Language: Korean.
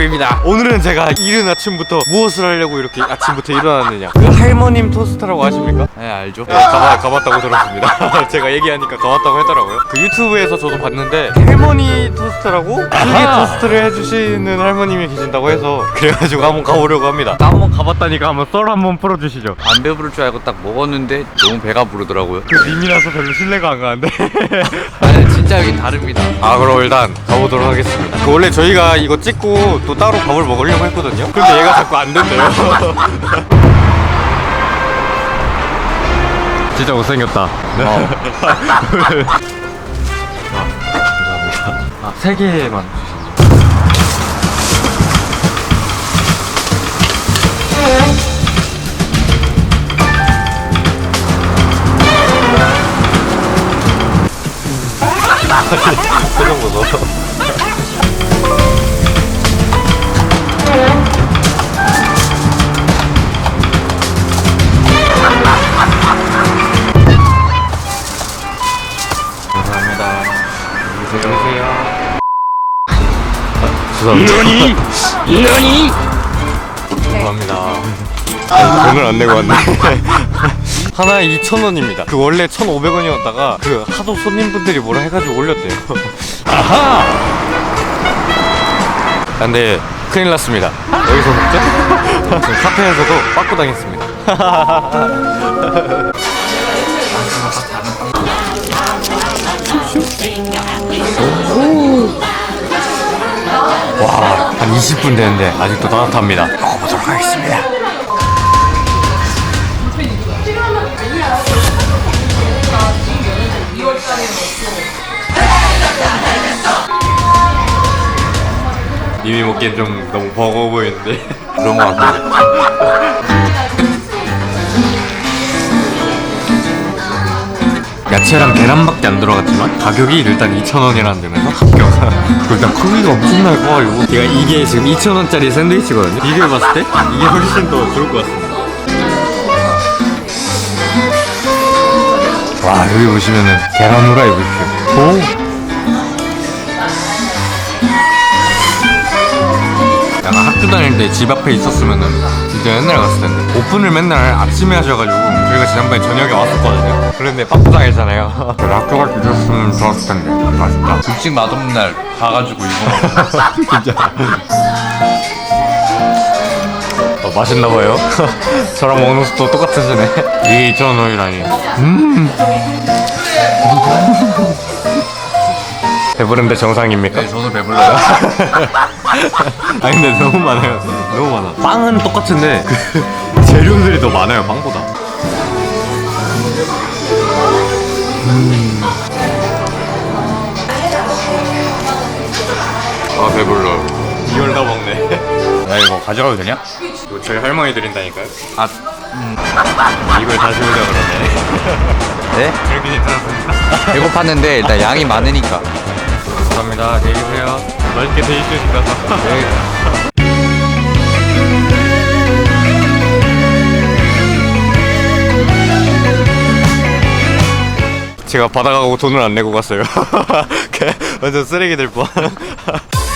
아침입니다. 오늘은 제가 이른 아침부터 무엇을 하려고 이렇게 아침부터 일어났느냐? 그 할머님 토스트라고 아십니까? 네 알죠. 네, 가봐, 가봤다고 들었습니다. 제가 얘기하니까 가봤다고 했더라고요. 그 유튜브에서 저도 봤는데 할머니 토스트라고 크게 토스트를 해주시는 할머님이 계신다고 해서 그래가지고 한번 가보려고 합니다. 한번 가봤다니까 한번 썰 한번 풀어주시죠. 안 배부를 줄 알고 딱 먹었는데 너무 배가 부르더라고요. 그 님이라서 별로 신뢰가 안 가는데. 아니 진짜 여기 다릅니다. 아 그럼 일단 가보도록 하겠습니다. 그 원래 저희가 이거 찍고 또 따로 밥을 먹으려고 했거든요. 근데 얘가 자꾸 안 된대요. 진짜 못생겼다. 네. 어. 아, 세 개만. 표정 보소. 안녕하세요. 죄송합니다. 너니? 감사합니다. 돈을 안 내고 왔네. 하나에 2,000원입니다. 그 원래 1,500원이었다가 그 하도 손님분들이 뭐라 해가지고 올렸대요. 아하! 아, 근데 큰일 났습니다. 여기서 먹죠? 지금 카페에서도 빠꾸 당했습니다. 와, 한 20분 됐는데 아직도 따뜻합니다. 먹어보도록 하겠습니다. 님이 먹기엔 좀 너무 버거워 보이는데 그런 거 같아요. 야채랑 계란밖에 안 들어갔지만 가격이 일단 2,000원이라는 점에서 합격 그리고 일단 크기가 엄청나게 커가지고 제가 이게 지금 2,000원짜리 샌드위치거든요. 비교해봤을 때 이게 훨씬 더 좋을 것 같습니다. 와 여기 보시면은 계란 후라이 보십시오. 오! 약간 학교 다닐 때 집 앞에 있었으면은 진짜 옛날에 갔을 텐데. 오픈을 맨날 아침에 하셔가지고 저희가 지난번에 저녁에 왔었거든요. 그런데 빠꾸 당했잖아요. 그래 학교 갈때 있었으면 좋았을 텐데. 맛있다. 음식 맛없는 날 가가지고 이거 진짜. 어, 맛있나 봐요. 저랑 먹는 것도 똑같으시네. 이게 2,000원이라니 음. 배부른데 정상입니까? 네, 저도 배불러요. 아니 근데 너무 많아요. 너무 많아. 빵은 똑같은데 그 재료들이 더 많아요 빵보다. 아 배불러. 이걸 다 먹네. 야 이거 가져가도 되냐? 이거 저희 할머니 드린다니까요. 아 이걸 다시 오자 그러네. 네? 배고팠는데 일단 양이 많으니까. 감사합니다. 안녕히 계세요 맛있게 드시니까 네. 제가 제가 받아가고 돈을 안 내고 갔어요. 완전 쓰레기 될 뻔.